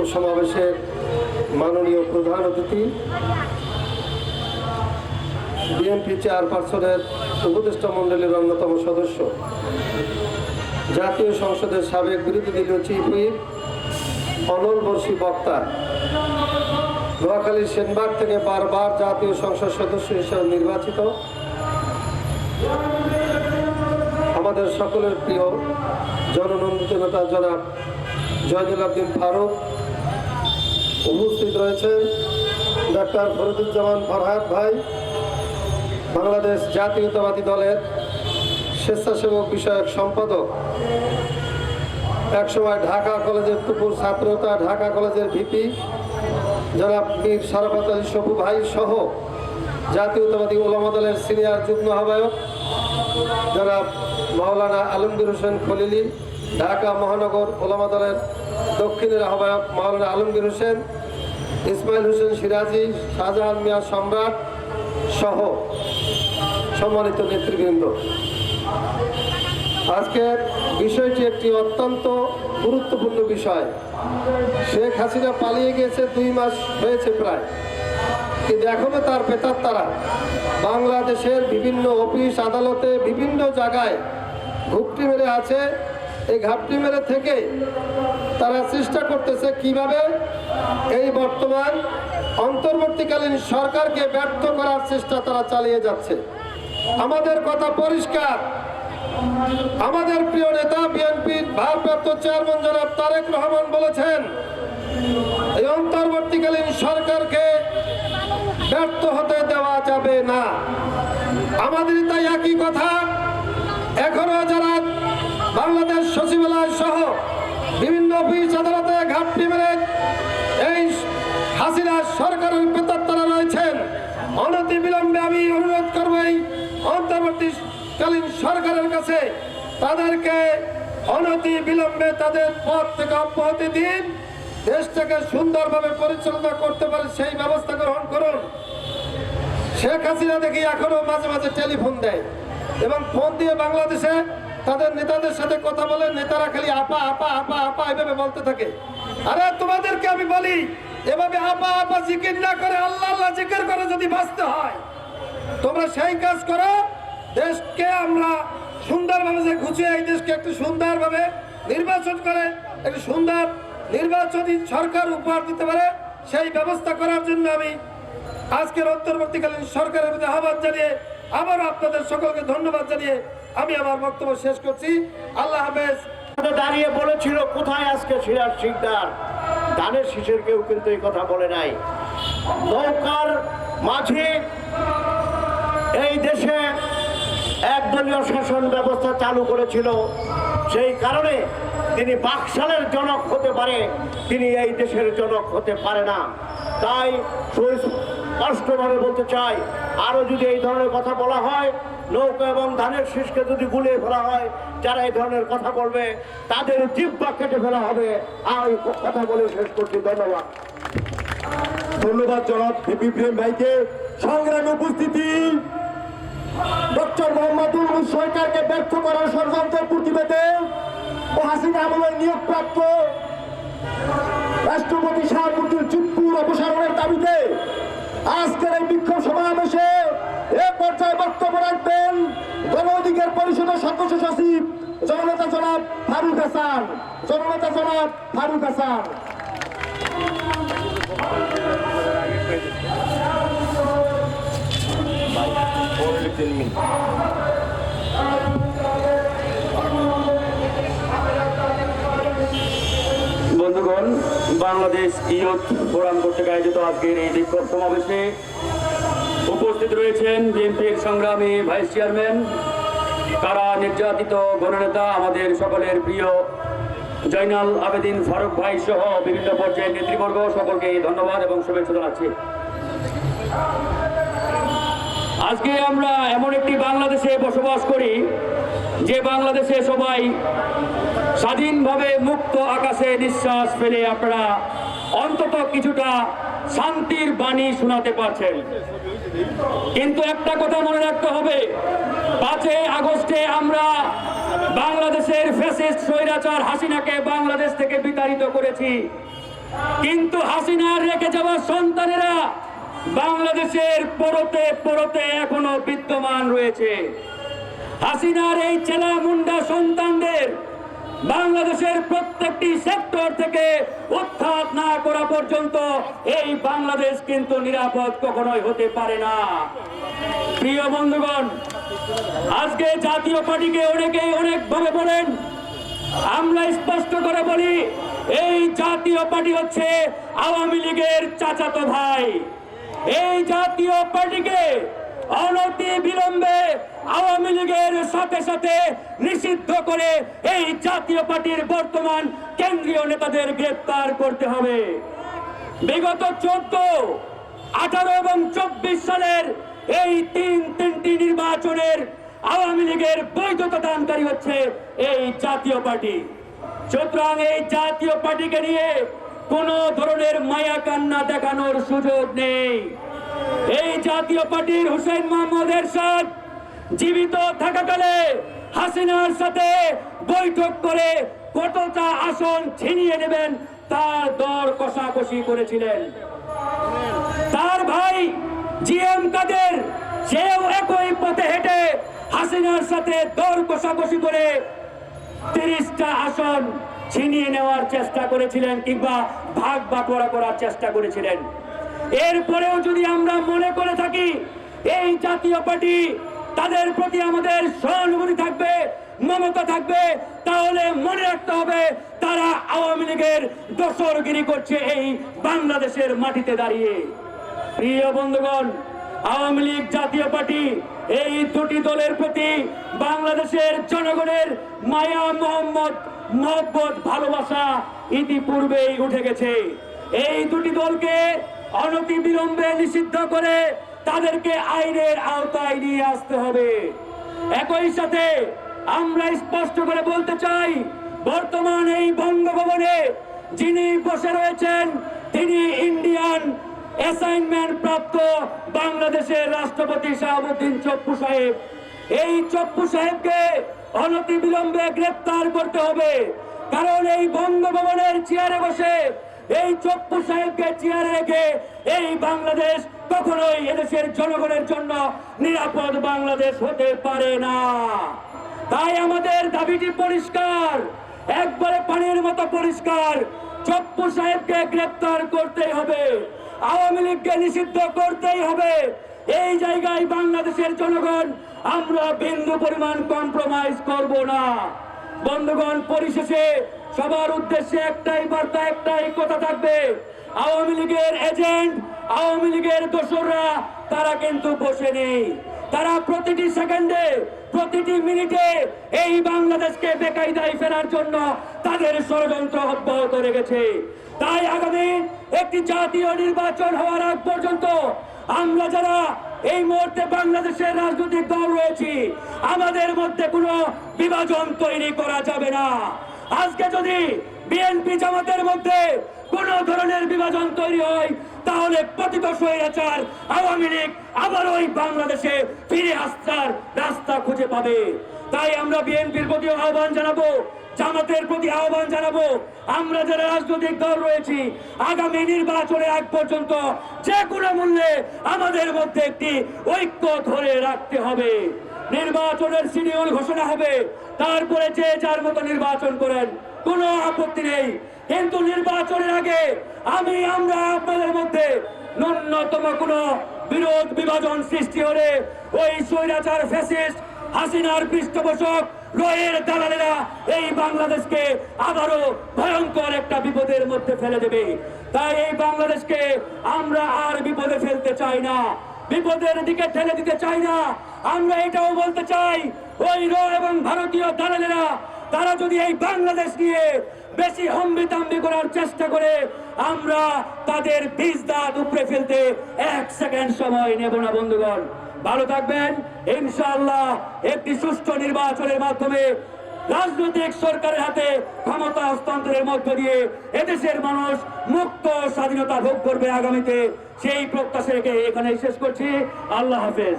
বিক্ষোভ সমাবেশের মাননীয় প্রধান অতিথি, বিএনপি চেয়ারপারসনের উপদেষ্টা মণ্ডলীর অন্যতম সদস্য, জাতীয় সংসদের সাবেক বিরোধী দলীয় চিফ হুইপ, অনল বর্ষী বক্তা, নোয়াখালীর সেনবাগ থেকে বারবার জাতীয় সংসদ সদস্য হিসেবে নির্বাচিত। আমাদের সকলের প্রিয়, জননন্দিত নেতা জনাব জয়দুল আব্দিন ফারুক উপস্থিত রয়েছেন ডাক্তার ফরদুজ্জামান ফরহাদ ভাই, বাংলাদেশ জাতীয়তাবাদী দলের স্বেচ্ছাসেবক বিষয়ক সম্পাদক। একসময় ঢাকা কলেজের তুপুর ছাত্রতা, ঢাকা কলেজের ভিপি জনাব মীর সারাফাত আলী সবু ভাই সহ জাতীয়তাবাদী ওলামা দলের সিনিয়র যুগ্ম আহ্বায়ক জনাব মাওলানা আলমগীর হোসেন খলিলি, ঢাকা মহানগর ওলামা দলের দক্ষিণের আহ্বায়ক মাওলানা আলমগীর হোসেন ইসমাইল হোসেন সিরাজি, শাহজাহান মিয়া সম্রাট সহ সম্মানিত নেতৃবৃন্দ। আজকের বিষয়টি একটি অত্যন্ত গুরুত্বপূর্ণ বিষয়। শেখ হাসিনা পালিয়ে গিয়েছে দুই মাস হয়েছে প্রায়। কিন্তু এখনও তার পেতার তারা। বাংলাদেশের বিভিন্ন অফিস আদালতে বিভিন্ন জায়গায় ঘুপটি মেরে আছে এই ঘাপটি মেরে থেকে তারা চেষ্টা করতেছে কীভাবে এই বর্তমান অন্তর্বর্তীকালীন সরকারকে ব্যর্থ করার চেষ্টা তারা চালিয়ে যাচ্ছে। আমাদের কথা পরিষ্কার। আমাদের প্রিয় নেতা, বিএনপির ভারপ্রাপ্ত চেয়ারম্যান জনাব তারেক রহমান বলেছেন, এই অন্তর্বর্তীকালীন সরকারকে ব্যর্থ হতে দেওয়া যাবে না। আমাদের তাই একই কথা, এখনও যারা বাংলাদেশ সচিবালয় সহ বিভিন্ন অফিস আদালতে ঘাপটি মেরে এই হাসিনা সরকারের পেতাত্তারা রয়েছেন। অনতি বিলম্বে আমি অনুরোধ করব এই অন্তর্বর্তীকালীন সরকারের কাছে, তাদেরকে অনতি বিলম্বে তাদের পদ থেকে অব্যাহতি দিন, দেশটাকে সুন্দরভাবে পরিচালনা করতে পারে সেই ব্যবস্থা গ্রহণ করুন। শেখ হাসিনা দেখি এখনও মাঝে মাঝে টেলিফোন দেয় এবং ফোন দিয়ে বাংলাদেশে তাদের নেতাদের সাথে কথা বলে নেতারা খালি আপা আপা আপা আপা এভাবে বলতে থাকে। আরে তোমাদেরকে আমি বলি, এভাবে আপা আপা জিকির না করে আল্লাহ আল্লাহ জিকির করে যদি বাঁচতে হয়, তোমরা সেই কাজ করো, দেশকে আমরা সুন্দরভাবে যে ঘুচিয়ে এই দেশকে একটু সুন্দরভাবে নির্বাচন করে, একটু সুন্দর নির্বাচনী সরকার উপহার দিতে পারে, সেই ব্যবস্থা করার জন্য আমি আজকের অন্তর্বর্তীকালীন সরকারের প্রতি আহ্বান জানিয়ে আবারও আপনাদের সকলকে ধন্যবাদ জানিয়ে আমি আমার বক্তব্য শেষ করছি। আল্লাহ হাফেজ। দাঁড়িয়ে বলেছিল, কোথায় আজকে সিরাজ শিকদার ধানের শীষের কেউ কিন্তু এই কথা বলে নাই। নৌকার মাঝে এই দেশে একদলীয় শাসন ব্যবস্থা চালু করেছিল। সেই কারণে তিনি বাকশালের জনক হতে পারে, তিনি এই দেশের জনক হতে পারে না। তাই স্পষ্টভাবে বলতে চাই, আরও যদি এই ধরনের কথা বলা হয়, নৌকা এবং ধানের শীষকে যদি গুলিয়ে ফেলা হয়, যারা এই ধরনের কথা বলবে, তাদের জিব্বা কেটে ফেলা হবে। আর কথা বলে শেষ করছি, ধন্যবাদ। ধন্যবাদ জনাব ভিপি প্রেম ভাইকে। সংগ্রামে উপস্থিতি। ডক্টর মোহাম্মদুল সরকারকে ব্যর্থ করার ষড়যন্ত্রের প্রতিবেদে ও হাসিনা আমলের নিয়োগপ্রাপ্ত রাষ্ট্রপতি শাহমুদ্দিন চুপ্পুর অপসারণের দাবিতে আজকের এই বিক্ষোভ সমাবেশে এ পর্যায়ে বক্তব্য রাখবেন গণ অধিকার পরিষদের সদস্য সচিব, জননেতা জনাব ফারুক হাসান। জননেতা জনাব ফারুক হাসান। বন্ধুগণ বাংলাদেশ ইয়ুথ ফোরাম কর্তৃক আয়োজিত আজকের এই বিক্ষোভ সমাবেশে উপস্থিত রয়েছেন বিএনপির সংগ্রামী ভাইস চেয়ারম্যান তারা নির্যাতিত গণনেতা, আমাদের সকলের প্রিয় জয়নাল আবেদিন ফারুক ভাই সহ বিভিন্ন পর্যায়ের নেতৃবর্গ, সকলকে ধন্যবাদ এবং শুভেচ্ছা জানাচ্ছি। আজকে আমরা এমন একটি বাংলাদেশে বসবাস করি, যে বাংলাদেশে সবাই স্বাধীনভাবে মুক্ত আকাশে নিঃশ্বাস ফেলে আপনারা অন্তত কিছুটা শান্তির বাণী শোনাতে পারছেন। কিন্তু একটা কথা মনে রাখতে হবে, পাঁচই আগস্টে আমরা বাংলাদেশের ফ্যাসিস্ট স্বৈরাচার হাসিনাকে বাংলাদেশ থেকে বিতাড়িত করেছি। কিন্তু হাসিনার রেখে যাওয়া সন্তানেরা বাংলাদেশের পরতে পরতে এখনও বিদ্যমান রয়েছে। হাসিনার এই চেলা মুন্ডা সন্তানদের বাংলাদেশের প্রত্যেকটি সেক্টর থেকে উৎখাত না করা পর্যন্ত এই বাংলাদেশ কিন্তু নিরাপদ কখনোই হতে পারে না। প্রিয় বন্ধুগণ, আজকে জাতীয় পার্টিকে অনেকেই অনেকভাবে বলেন, আমরা স্পষ্ট করে বলি, এই জাতীয় পার্টি হচ্ছে আওয়ামী লীগের চাচাতো ভাই। এই জাতীয় পার্টিকে অনতি বিলম্বে আওয়ামী লীগের সাথে সাথে নিষিদ্ধ করে এই জাতীয় পার্টির বর্তমান কেন্দ্রীয় নেতাদের গ্রেপ্তার করতে হবে। বিগত চোদ্দ, আঠারো এবং চব্বিশ সালের এই তিন তিনটি নির্বাচনের আওয়ামী লীগের বৈধতা দানকারী হচ্ছে এই জাতীয় পার্টি। সুতরাং এই জাতীয় পার্টিকে নিয়ে কোন ধরনের মায়া কান্না দেখানোর সুযোগ নেই। এই জাতীয় পার্টির হুসেন মোহাম্মদ এরশাদ জীবিত থাকাকালে হাসিনার সাথে বৈঠক করে কতটা আসন ছিনিয়ে নেবেন তার দর কষাকষি করেছিলেন। তার ভাই জিএম কাদের, সেও একই পথে হেঁটে হাসিনার সাথে দর কষাকষি করে তিরিশটা আসন ছিনিয়ে নেওয়ার চেষ্টা করেছিলেন কিংবা ভাগ বাটোয়ারা করার চেষ্টা করেছিলেন। এরপরেও যদি আমরা মনে করে থাকি, এই জাতীয় পার্টি তাদের প্রতি আমাদের সহানুভূতি থাকবে, মমতা থাকবে, তাহলে মনে রাখতে হবে তারা আওয়ামী লীগের দোসরগিরি করছে এই বাংলাদেশের মাটিতে দাঁড়িয়ে। প্রিয় বন্ধুগণ, আওয়ামী লীগ জাতীয় পার্টি এই দুটি দলের প্রতি বাংলাদেশের জনগণের মায়া, মোহাম্মদ, মহব্বত, ভালোবাসা ইতিপূর্বেই উঠে গেছে। এই দুটি দলকে অনতি বিলম্বে নিষিদ্ধ করে তাদেরকে আইনের আওতায় নিয়ে আসতে হবে। একই সাথে আমরা স্পষ্ট করে বলতে চাই, বর্তমান এই বঙ্গভবনে যিনি বসে রয়েছেন, তিনি ইন্ডিয়ান অ্যাসাইনমেন্ট প্রাপ্ত বাংলাদেশের রাষ্ট্রপতি শাহাবুদ্দিন চপ্পু সাহেব। এই চপ্পু সাহেবকে অনতি বিলম্বে গ্রেপ্তার করতে হবে। কারণ এই বঙ্গভবনের চেয়ারে বসে এই চপ্পু সাহেবকে চেয়ারে রেখে এই বাংলাদেশ কখনোই এদেশের জনগণের জন্য নিরাপদ বাংলাদেশ হতে পারে না। তাই আমাদের দাবিটি পরিষ্কার, একবারে পানির মতো পরিষ্কার। চপ্পু সাহেবকে গ্রেপ্তার করতেই হবে, আওয়ামী লীগকে নিষিদ্ধ করতেই হবে। এই জায়গায় বাংলাদেশের জনগণ, আমরা বিন্দু পরিমাণ কম্প্রোমাইজ করব না। বন্ধুগণ, পরিশেষে সবার উদ্দেশ্যে একটাই বার্তা, একটাই কথা থাকবে। আওয়ামী লীগের এজেন্ট আওয়ামী লীগের দোসররা, তারা কিন্তু বসে নেই। তারা প্রতিটি সেকেন্ডে, প্রতিটি মিনিটে এই বাংলাদেশকে বেকায়দায় ফেরার জন্য তাদের ষড়যন্ত্র অব্যাহত রেখেছে। তাই আগামী একটি জাতীয় নির্বাচন হওয়ার আগ পর্যন্ত আমরা যারা এই মুহূর্তে বাংলাদেশের রাজনৈতিক দল রয়েছি, আমাদের মধ্যে কোনো বিভাজন তৈরি করা যাবে না। আজকে যদি বিএনপি জামাতের মধ্যে কোন ধরনের বিভাজন তৈরি হয়, তাহলে পতিত স্বৈরাচার আওয়ামী লীগ আবার ওই বাংলাদেশে ফিরে আসার রাস্তা খুঁজে পাবে। তাই আমরা বিএনপির প্রতি আহ্বান জানাব, জামাতের প্রতি আহ্বান জানাব, আমরা যারা রাজনৈতিক দল রয়েছি, আগামী নির্বাচনের আগ পর্যন্ত যে কোনো মূল্যে আমাদের মধ্যে একটি ঐক্য ধরে রাখতে হবে। নির্বাচনের শিডিউল ঘোষণা হবে তারপরে যে যার মতো নির্বাচন করেন, কোনো আপত্তি নেই। কিন্তু নির্বাচনের আগে আমি, আমরা আপনাদের মধ্যে ন্যূনতম কোনো বিরোধ বিভাজন সৃষ্টি হলে ওই স্বৈরাচার ফ্যাসিস্ট হাসিনার পৃষ্ঠপোষক রয়ের দালালেরা এই বাংলাদেশকে আবারও ভয়ঙ্কর একটা বিপদের মধ্যে ফেলে দেবে। তাই এই বাংলাদেশকে আমরা আর বিপদে ফেলতে চাই না। বিপদের দিকে ঠেলে দিতে চাই না। আমরা এটাও বলতে চাই ওই এবং ভারতীয় দালালেরা, তারা যদি এই বাংলাদেশ নিয়ে বেশি হম্বি তাম্বি করার চেষ্টা করে, আমরা তাদের বীজ দাঁত উপড়ে ফেলতে এক সেকেন্ড সময় নেব না, বন্ধুগণ। ভালো থাকবেন। ইনশাআল্লাহ একটি সুষ্ঠু নির্বাচনের মাধ্যমে রাজনৈতিক সরকারের হাতে ক্ষমতা হস্তান্তরের মধ্য দিয়ে এদেশের মানুষ মুক্ত স্বাধীনতা ভোগ করবে আগামীতে। সেই প্রত্যাশা রেখে এখানে শেষ করছি। আল্লাহ হাফেজ।